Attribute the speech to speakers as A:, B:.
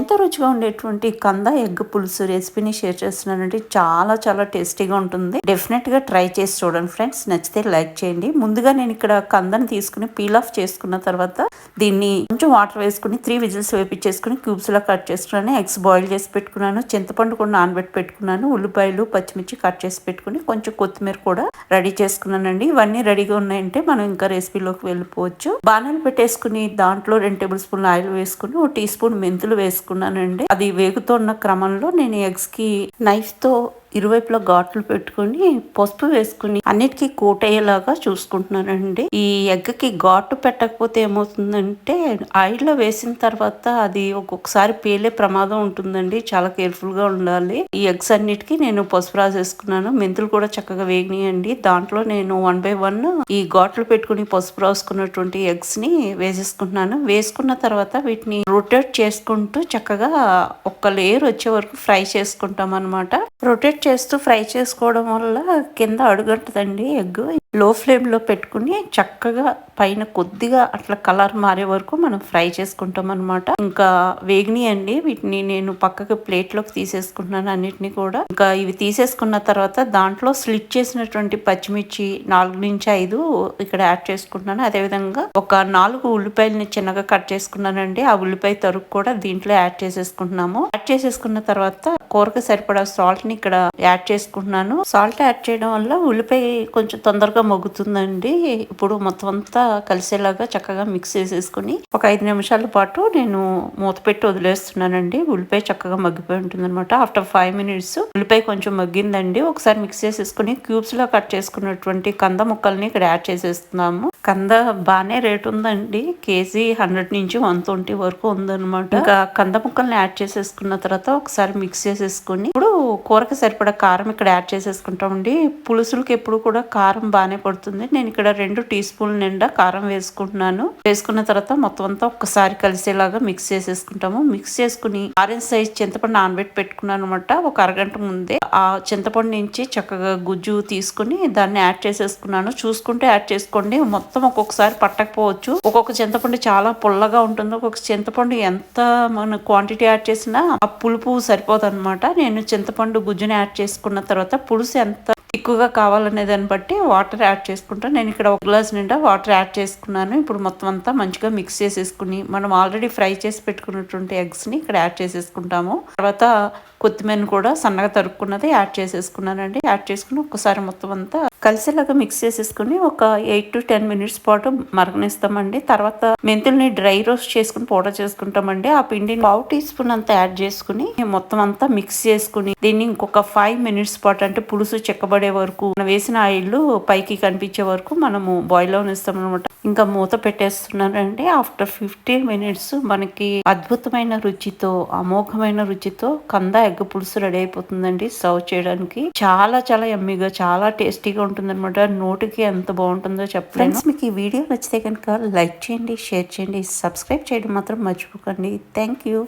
A: ఎంత రుచిగా ఉండేటువంటి కంద ఎగ్ పులుసు రెసిపీని షేర్ చేస్తున్నానండి. చాలా చాలా టేస్టీగా ఉంటుంది. డెఫినెట్గా ట్రై చేసి చూడండి ఫ్రెండ్స్. నచ్చితే లైక్ చేయండి. ముందుగా నేను ఇక్కడ కందని తీసుకుని పీల్ ఆఫ్ చేసుకున్న తర్వాత దీన్ని కొంచెం వాటర్ వేసుకుని త్రీ విజిల్స్ వేపించేసుకుని క్యూబ్స్ లా కట్ చేసుకున్నాను. ఎగ్స్ బాయిల్ చేసి పెట్టుకున్నాను. చింతపండు కూడా నానబెట్టి పెట్టుకున్నాను. ఉల్లిపాయలు పచ్చిమిర్చి కట్ చేసి పెట్టుకుని కొంచెం కొత్తిమీర కూడా రెడీ చేసుకున్నానండి. ఇవన్నీ రెడీగా ఉన్నాయంటే మనం ఇంకా రెసిపీలోకి వెళ్ళిపోవచ్చు. బాణాలు పెట్టేసుకుని దాంట్లో రెండు టేబుల్ స్పూన్ ఆయిల్ వేసుకుని ఒక టీ స్పూన్ మెంతులు వేసుకుని వేసుకున్నానండి అది వేగుతున్న క్రమంలో నేను ఎగ్స్కి నైఫ్తో ఇరువైపులా ఘాట్లు పెట్టుకుని పసుపు వేసుకుని అన్నిటికీ కోటయ్యేలాగా చూసుకుంటున్నానండి. ఈ ఎగ్గకి ఘాటు పెట్టకపోతే ఏమవుతుందంటే ఆయిల్లో వేసిన తర్వాత అది ఒక్కొక్కసారి పేలే ప్రమాదం ఉంటుందండి. చాలా కేర్ఫుల్గా ఉండాలి. ఈ ఎగ్స్ అన్నిటికీ నేను పసుపు రాసేసుకున్నాను. మెంతులు కూడా చక్కగా వేగినాయండి. దాంట్లో నేను వన్ బై వన్ ఈ ఘాట్లు పెట్టుకుని పసుపు రాసుకున్నటువంటి ఎగ్స్ని వేసేసుకుంటున్నాను. వేసుకున్న తర్వాత వీటిని రొటేట్ చేసుకుంటూ చక్కగా ఒక్క లేయర్ వచ్చే వరకు ఫ్రై చేసుకుంటాం అనమాట రొటేట్ చేస్తూ ఫ్రై చేసుకోవడం వల్ల కింద అడుగంటదండి ఎగ్ లో ఫ్లేమ్లో పెట్టుకుని చక్కగా పైన కొద్దిగా అట్లా కలర్ మారే వరకు మనం ఫ్రై చేసుకుంటాం అనమాట ఇంకా వేగిని అండి వీటిని నేను పక్కకి ప్లేట్లోకి తీసేసుకుంటున్నాను అన్నిటిని కూడా. ఇంకా ఇవి తీసేసుకున్న తర్వాత దాంట్లో స్లిట్ చేసినటువంటి పచ్చిమిర్చి నాలుగు నుంచి ఐదు ఇక్కడ యాడ్ చేసుకుంటున్నాను. అదేవిధంగా ఒక నాలుగు ఉల్లిపాయలని చిన్నగా కట్ చేసుకున్నానండి. ఆ ఉల్లిపాయ తరుగు కూడా దీంట్లో యాడ్ చేసేసుకుంటున్నాము. యాడ్ చేసేసుకున్న తర్వాత కూరకు సరిపడా సాల్ట్ని ఇక్కడ యాడ్ చేసుకుంటున్నాను. సాల్ట్ యాడ్ చేయడం వల్ల ఉల్లిపాయ కొంచెం తొందరగా మగ్గుతుందండి. ఇప్పుడు మొత్తం అంతా కలిసేలాగా చక్కగా మిక్స్ చేసేసుకుని ఒక ఐదు నిమిషాల పాటు నేను మూత పెట్టి వదిలేస్తున్నానండి. ఉల్లిపాయ చక్కగా మగ్గిపోయి ఉంటుంది అనమాట ఆఫ్టర్ ఫైవ్ మినిట్స్ ఉల్లిపాయ కొంచెం మగ్గిందండి. ఒకసారి మిక్స్ చేసేసుకుని క్యూబ్స్లో కట్ చేసుకున్నటువంటి కంద ముక్కల్ని ఇక్కడ యాడ్ చేసేస్తున్నాము. కంద బాగానే రేట్ ఉందండి. కేజీ హండ్రెడ్ నుంచి వన్ ట్వంటీ వరకు ఉందన్నమాట. ఇంకా కంద ముక్కల్ని యాడ్ చేసేసుకున్న తర్వాత ఒకసారి మిక్స్ చేసేసుకుని ఇప్పుడు కూరకి సరిపడా కారం ఇక్కడ యాడ్ చేసేసుకుంటామండి. పులుసులకి ఎప్పుడు కూడా కారం బాగానే పడుతుంది. నేను ఇక్కడ రెండు టీ స్పూన్ నిండా కారం వేసుకుంటున్నాను. వేసుకున్న తర్వాత మొత్తం అంతా ఒక్కసారి కలిసేలాగా మిక్స్ చేసేసుకుంటాము. మిక్స్ చేసుకుని ఆరెంజ్ సైజ్ చింతపండు నానబెట్టి పెట్టుకున్నాను అనమాట ఒక అరగంట ముందే ఆ చింతపండు నుంచి చక్కగా గుజ్జు తీసుకుని దాన్ని యాడ్ చేసేసుకున్నాను. చూసుకుంటే యాడ్ చేసుకోండి. మొత్తం మొత్తం ఒక్కొక్కసారి పట్టకపోవచ్చు. ఒక్కొక్క చింతపండు చాలా పుల్లగా ఉంటుంది. ఒక్కొక్క చింతపండు ఎంత మన క్వాంటిటీ యాడ్ చేసినా ఆ పులుపు సరిపోదు అనమాట నేను చింతపండు గుజ్జుని యాడ్ చేసుకున్న తర్వాత పులుసు ఎంత ఎక్కువగా కావాలనే దాన్ని బట్టి వాటర్ యాడ్ చేసుకుంటాను నేను ఇక్కడ ఒక గ్లాస్ నిండా వాటర్ యాడ్ చేసుకున్నాను. ఇప్పుడు మొత్తం అంతా మంచిగా మిక్స్ చేసేసుకుని మనం ఆల్రెడీ ఫ్రై చేసి పెట్టుకున్నటువంటి ఎగ్స్ని ఇక్కడ యాడ్ చేసేసుకుంటాము. తర్వాత కొత్తిమీర కూడా సన్నగా తరుక్కున్నది యాడ్ చేసేసుకున్నానండి. యాడ్ చేసుకుని ఒకసారి మొత్తం అంతా కలిసేలాగా మిక్స్ చేసేసుకుని ఒక ఎయిట్ టు టెన్ మినిట్స్ పాటు మరగనిస్తామండి. తర్వాత మెంతుల్ని డ్రై రోస్ట్ చేసుకుని పౌడర్ చేసుకుంటామండి. ఆ పిండిని పావు టీ స్పూన్ అంతా యాడ్ చేసుకుని మొత్తం అంతా మిక్స్ చేసుకుని దీన్ని ఇంకొక ఫైవ్ మినిట్స్ పాటు అంటే పులుసు చెక్కబడి వరకు మనం వేసిన ఆయిల్ పైకి కనిపించే వరకు మనము బాయిల్ ఇస్తాం అనమాట ఇంకా మూత పెట్టేస్తున్నానండి ఆఫ్టర్ ఫిఫ్టీన్ మినిట్స్ మనకి అద్భుతమైన రుచితో అమోఘమైన రుచితో కంద ఎగ్ పులుసు రెడీ అయిపోతుందండి సర్వ్ చేయడానికి. చాలా చాలా ఎమ్మిగా చాలా టేస్టీగా ఉంటుంది అనమాట నోటికి ఎంత బాగుంటుందో చెప్పండి మీకు ఈ వీడియో నచ్చితే కనుక లైక్ చేయండి షేర్ చేయండి సబ్స్క్రైబ్ చేయడం మాత్రం మర్చిపోకండి. Thank you